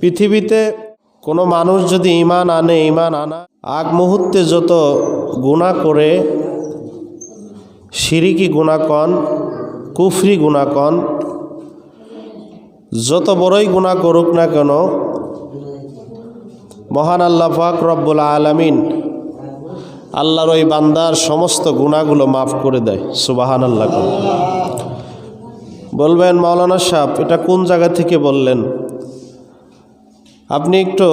পৃথিবীতে কোনো মানুষ যদি ইমান আনে ইমান আনা, আগ মুহূর্তে যত গুণা করে, সিরিকি গুণাকণ কুফরি গুণাকন যত বড়ই গুণা করুক না কেন, মহান আল্লাহ পাক রব্বুল আলমিন আল্লাহর ওই বান্দার সমস্ত গুণাগুলো মাফ করে দেয় সুবাহান আল্লাহ বলবেন, মাওলানা সাহেব, এটা কোন জায়গা থেকে বললেন? আপনি একটু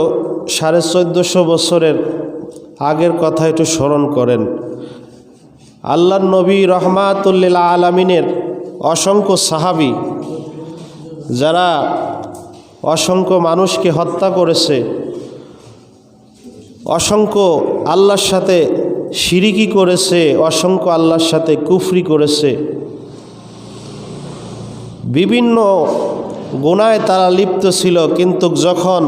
সাড়ে চোদ্দোশো বছরের আগের কথা একটু স্মরণ করেন। আল্লাহ নবী রহমাতুল্লিল আলমিনের অসংখ্য সাহাবি যারা অসংখ্য মানুষকে হত্যা করেছে, অসংখ্য আল্লাহর সাথে সিরিকি করেছে, অসংখ্য আল্লাহর সাথে কুফরি করেছে। বিভিন্ন গুনায় তারা লিপ্ত ছিল, কিন্তু যখন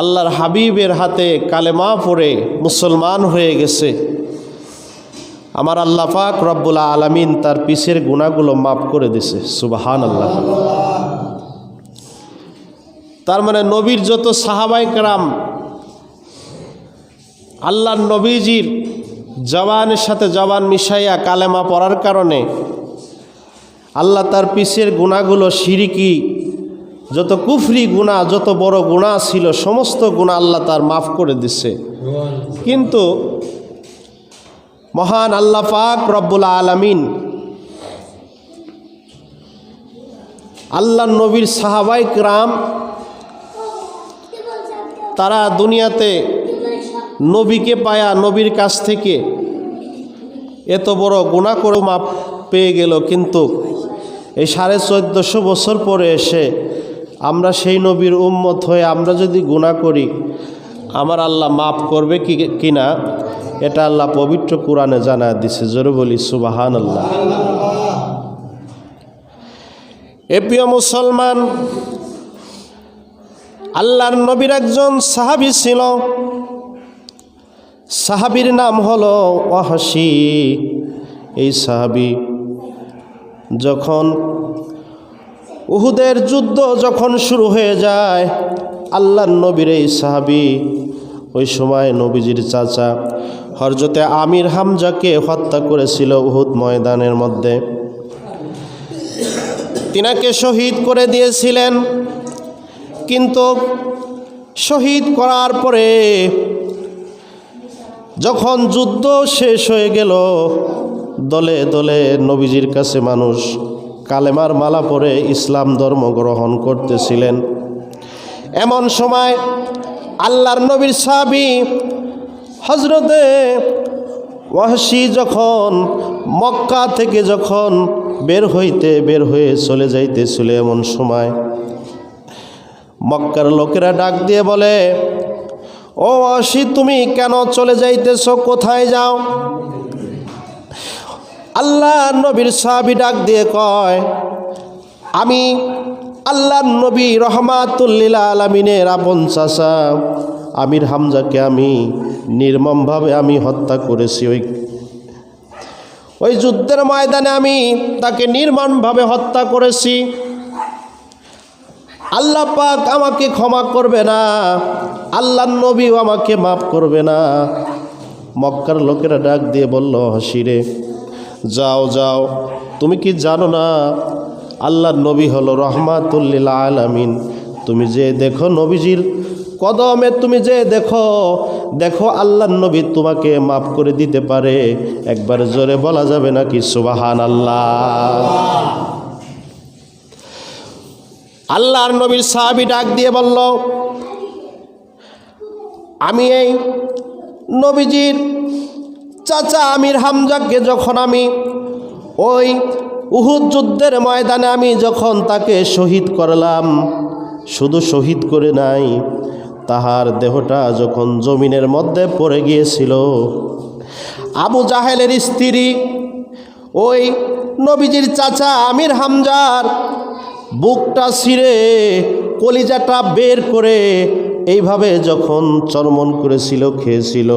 আল্লাহর হাবিবের হাতে কালেমা পড়ে মুসলমান হয়ে গেছে, আমার আল্লাহ পাক রব্বুল আলমিন তার পিছের গুণাগুলো মাফ করে দিছে সুবাহান আল্লাহ তার মানে নবীর যত সাহাবাই কারাম আল্লাহ নবীজির জবানের সাথে জবান মিশাইয়া কালেমা পড়ার কারণে আল্লাহ তার পিছের গুণাগুলো সিরিকি, যত কুফরি গুণা, যত বড় গুণা ছিল, সমস্ত গুণা আল্লাহ তার মাফ করে দিচ্ছে কিন্তু মহান আল্লাহ পাক রব্বুল আলমিন আল্লাহ নবীর সাহাবাই ক্রাম, তারা দুনিয়াতে নবীকে পায়া নবীর কাছ থেকে এত বড় গুণা করে মাপ পেয়ে গেল, কিন্তু এই সাড়ে চোদ্দোশো বছর পরে এসে আমরা সেই নবীর উম্মত হয়ে আমরা যদি গুণা করি, আমার আল্লাহ মাফ করবে কি কিনা এটা আল্লাহ পবিত্র কোরআনে জানা দিছে। জোরে বলি সুবাহান আল্লাহ এ প্রিয় মুসলমান, আল্লাহর নবীর একজন সাহাবি ছিল। সাহাবির নাম হলো ওয়াহাসি এই সাহাবি যখন উহুদের যুদ্ধ যখন শুরু হয়ে যায় আল্লাহ নবীর এই সাহাবি, ওই সময় নবীজির চাচা হরজতে আমির হামজাকে হত্যা করেছিল উহুদ ময়দানের মধ্যে। তিনাকে শহীদ করে দিয়েছিলেন। কিন্তু শহীদ করার পরে যখন যুদ্ধ শেষ হয়ে গেল দলে দলে নবীজির কাছে মানুষ কালেমার মালা পরে ইসলাম ধর্ম গ্রহণ করতেছিলেন। এমন সময় আল্লাহর নবীর সাহাবি হজরতে ওয়াহসি যখন মক্কা থেকে যখন বের হইতে বের হয়ে চলে যাইতেছিল এমন সময়, মক্কার লোকেরা ডাক দিয়ে বলে, ও অসি তুমি কেন চলে যাইতেছ? কোথায় যাও? আল্লাহ নবীর সাহাবি ডাক দিয়ে কয়, আমি আল্লাহ নবী রহমাতুল্লিলা আলমিনের আপন চাষা আমির হামজাকে আমি নির্মমভাবে আমি হত্যা করেছি। ওই ওই যুদ্ধের ময়দানে আমি তাকে নির্মমভাবে হত্যা করেছি। আল্লাহ পাক আমাকে ক্ষমা করবে না। আল্লাহ নবীও আমাকে মাফ করবে না। মক্কার লোকেরা ডাক দিয়ে বলল, হাসিরে যাও যাও। তুমি কি জানো না? আল্লাহ নবী হলো রহমাতুল্লিল আলামিন। তুমি যে দেখো নবীজির কদমে, তুমি যে দেখো দেখো আল্লাহ নবী তোমাকে মাফ করে দিতে পারে। একবার জোরে বলা যাবে নাকি? সুবাহান আল্লাহ আল্লাহর নবীর সাহাবি ডাক দিয়ে বলল, আমি এই নবীজির চাচা আমির হামজাকে যখন আমি ওই উহুদ যুদ্ধের ময়দানে আমি যখন তাকে শহীদ করলাম, শুধু শহীদ করে নাই, তাহার দেহটা যখন জমিনের মধ্যে পড়ে গিয়েছিল, আবু জাহেলের স্ত্রী, ওই নবীজির চাচা আমির হামজার বুকটা ছিঁড়ে, কলিজাটা বের করে এইভাবে যখন চরমন করেছিল, খেয়েছিল,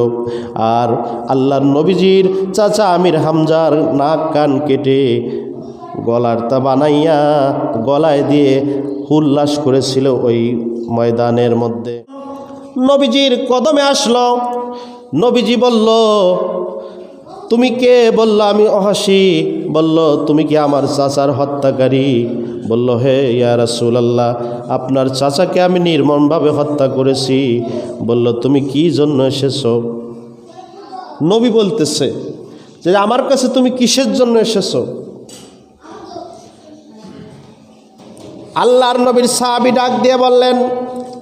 আর আল্লাহর নবীজির চাচা আমির হামজার নাক কান কেটে গলার তা বানাইয়া গলায় দিয়ে উল্লাস করেছিল ওই ময়দানের মধ্যে। নবীজির কদমে আসলো। নবীজি বলল, তুমি কে? বলল, আমি অহাসি। বলল, তুমি কি আমার চাচার হত্যাকারী? বলল, হে ইয়া রাসূলুল্লাহ। আপনার চাচাকে আমি নির্মমভাবে হত্যা করেছি। বলল, তুমি কি জন্য এসেছ? নবী বলতেছে যে, আমার কাছে তুমি কিসের জন্য এসেছ? আল্লাহর নবীর সাহাবি ডাক দিয়ে বললেন,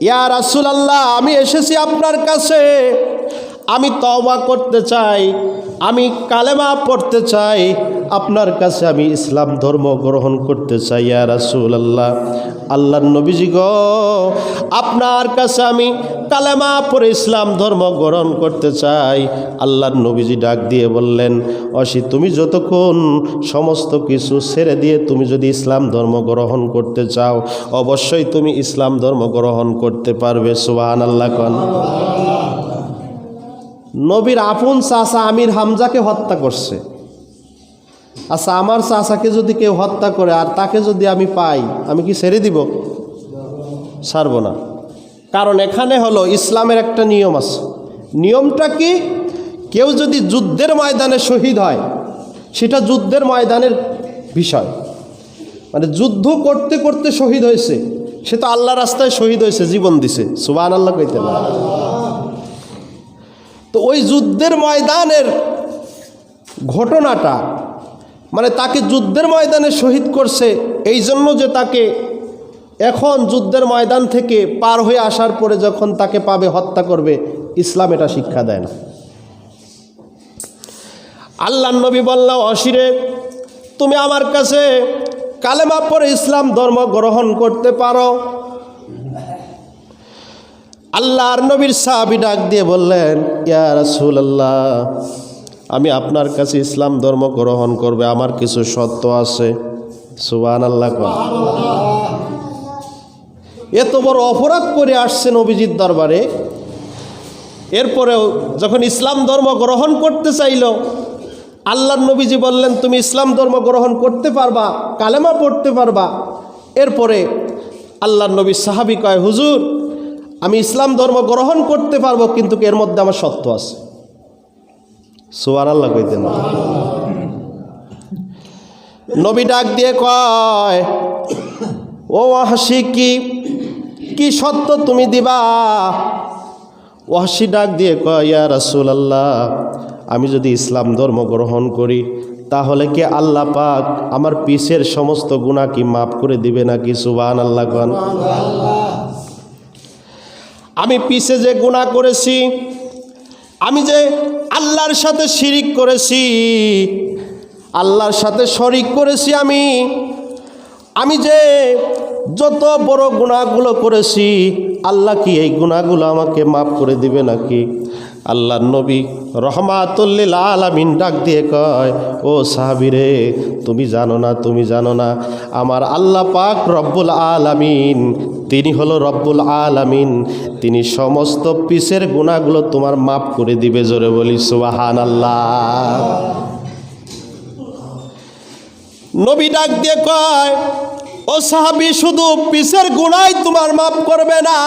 ইয়া রাসুল আল্লাহ আমি এসেছি আপনার কাছে। আমি তওবা করতে চাই, আমি কালেমা পড়তে চাই, আপনার কাছে আমি ইসলাম ধর্ম গ্রহণ করতে চাই, ইয়া রাসুল আল্লাহ আল্লাহর নবীজি গো, আপনার কাছে আমি কালেমা পরে ইসলাম ধর্ম গ্রহণ করতে চাই। আল্লাহর নবীজি ডাক দিয়ে বললেন, অসি, তুমি যতক্ষণ সমস্ত কিছু ছেড়ে দিয়ে তুমি যদি ইসলাম ধর্ম গ্রহণ করতে চাও, অবশ্যই তুমি ইসলাম ধর্ম গ্রহণ করতে পারবে সুবাহান আল্লাহ কন। নবীর আপন চাচা আমির হামজাকে হত্যা করছে। আচ্ছা আমার চাষাকে যদি কেউ হত্যা করে আর তাকে যদি আমি পাই, আমি কি ছেড়ে দিব? ছাড়ব না। কারণ এখানে হলো ইসলামের একটা নিয়ম আছে। নিয়মটা কি? কেউ যদি যুদ্ধের ময়দানে শহীদ হয়, সেটা যুদ্ধের ময়দানের বিষয়। মানে যুদ্ধ করতে করতে শহীদ হয়েছে, সে তো আল্লাহ রাস্তায় শহীদ হয়েছে, জীবন দিছে। সুবান আল্লাহ কইতে না তো ওই যুদ্ধের ময়দানের ঘটনাটা মানে তাকে যুদ্ধের ময়দানে শহীদ করছে, এই জন্য যে তাকে এখন যুদ্ধের ময়দান থেকে পার হয়ে আসার পরে যখন তাকে পাবে, হত্যা করবে, ইসলাম এটা শিক্ষা দেয় না। আল্লাহ নবী বলল অশিরে তুমি আমার কাছে কালেমা পরে ইসলাম ধর্ম গ্রহণ করতে পারো আল্লাহর নবীর সাহাবি ডাক দিয়ে বললেন, ইয়া রাসূল আল্লাহ আমি আপনার কাছে ইসলাম ধর্ম গ্রহণ করবে, আমার কিছু সত্য আছে। সুবান আল্লাহ। এত বড় অপরাধ করে আসছেন নবীজির দরবারে। এরপরেও যখন ইসলাম ধর্ম গ্রহণ করতে চাইল, আল্লাহর নবীজি বললেন, তুমি ইসলাম ধর্ম গ্রহণ করতে পারবা, কালেমা পড়তে পারবা। এরপরে আল্লাহর নবী সাহাবি কয়, হুজুর আমি ইসলাম ধর্ম গ্রহণ করতে পারব, কিন্তু এর মধ্যে আমার সত্য আছে। সোয়ার আল্লাহ কইতেন নবী ডাক দিয়ে কয়, ও হাসি কি কি সত্য তুমি দিবা? ওয়াসি ডাক দিয়ে কয়, ইয়া রাসুল আল্লাহ আমি যদি ইসলাম ধর্ম গ্রহণ করি, তাহলে কি আল্লাহ পাক আমার পিসের সমস্ত গুণা কি মাফ করে দিবে নাকি? সুবান আল্লাহ কন আমি পিছে যে গুণা করেছি, আমি যে আল্লাহর সাথে শিরিক করেছি, আল্লাহর সাথে শরিক করেছি আমি আমি যে যত বড় গুণাগুলো করেছি, আল্লাহ কি এই গুণাগুলো আমাকে মাফ করে দিবে নাকি? আল্লাহ নবী রহমাতুল্লিল আলামিন ডাক দিয়ে কয়, ও সাহাবিরে, তুমি জানো না, তুমি জানো না, আমার আল্লাহ পাক রব্বুল আলামিন তিনি হলো রব্বুল আলামিন। তিনি সমস্ত পিসের গুণাগুলো তোমার মাফ করে দিবে, জোরে বলি সুবাহান আল্লাহ নবী ডাক দিয়ে কয়, ও সাহাবি, শুধু পিসের গুণাই তোমার মাফ করবে না,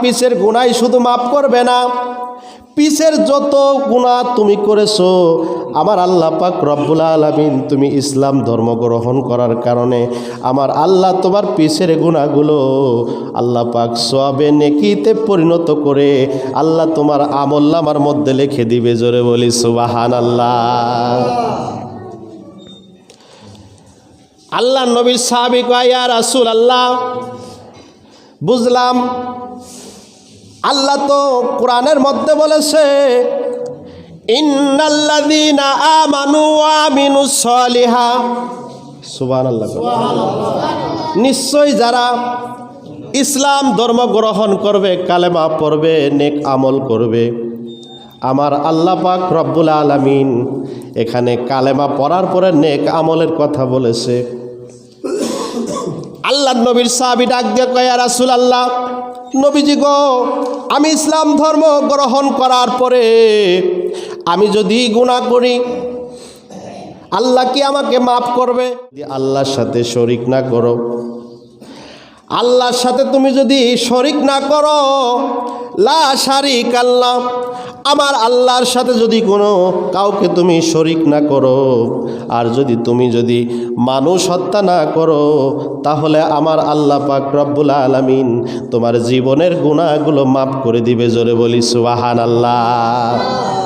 পিসের গুণাই শুধু মাফ করবে না। পিসের যত গুণা তুমি করেছ, আমার আল্লাহ পাক রব্বুল আলমিন তুমি ইসলাম ধর্ম গ্রহণ করার কারণে আমার আল্লাহ তোমার পিসের গুণাগুলো আল্লাহ পাক সোয়াবে নেকিতে পরিণত করে আল্লাহ তোমার আমল্লা আমল্লামার মধ্যে লিখে দিবে জোরে বলি সুবাহান আল্লাহ আল্লাহ নবীর সাহাবিক ইয়া রাসুল আল্লাহ বুঝলাম আল্লাহ তো কোরআনের মধ্যে বলেছে আমানু নিশ্চয় যারা ইসলাম ধর্ম গ্রহণ করবে, কালেমা পড়বে, নেক আমল করবে, আমার আল্লাহ পাক রব্বুল আলামিন এখানে কালেমা পড়ার পরে নেক আমলের কথা বলেছে। আল্লাহ নবীর সাহাবি ডাক দিয়ে কয়া রাসুল আল্লাহ নবীজি গ, আমি ইসলাম ধর্ম গ্রহণ করার পরে আমি যদি গুণা করি, আল্লাহ কি আমাকে মাফ করবে? আল্লাহর সাথে শরিক না করো আল্লাহর সাথে তুমি যদি শরিক না করো, লা শারিক আল্লাহ। আমার আল্লাহর সাথে যদি কোনো কাউকে তুমি শরিক না করো, আর যদি তুমি যদি মানুষ হত্যা না করো, তাহলে আমার আল্লাহ পাক রব্বুল আলামিন তোমার জীবনের গুণাগুলো মাফ করে দিবে জোরে বলি সুবাহান আল্লাহ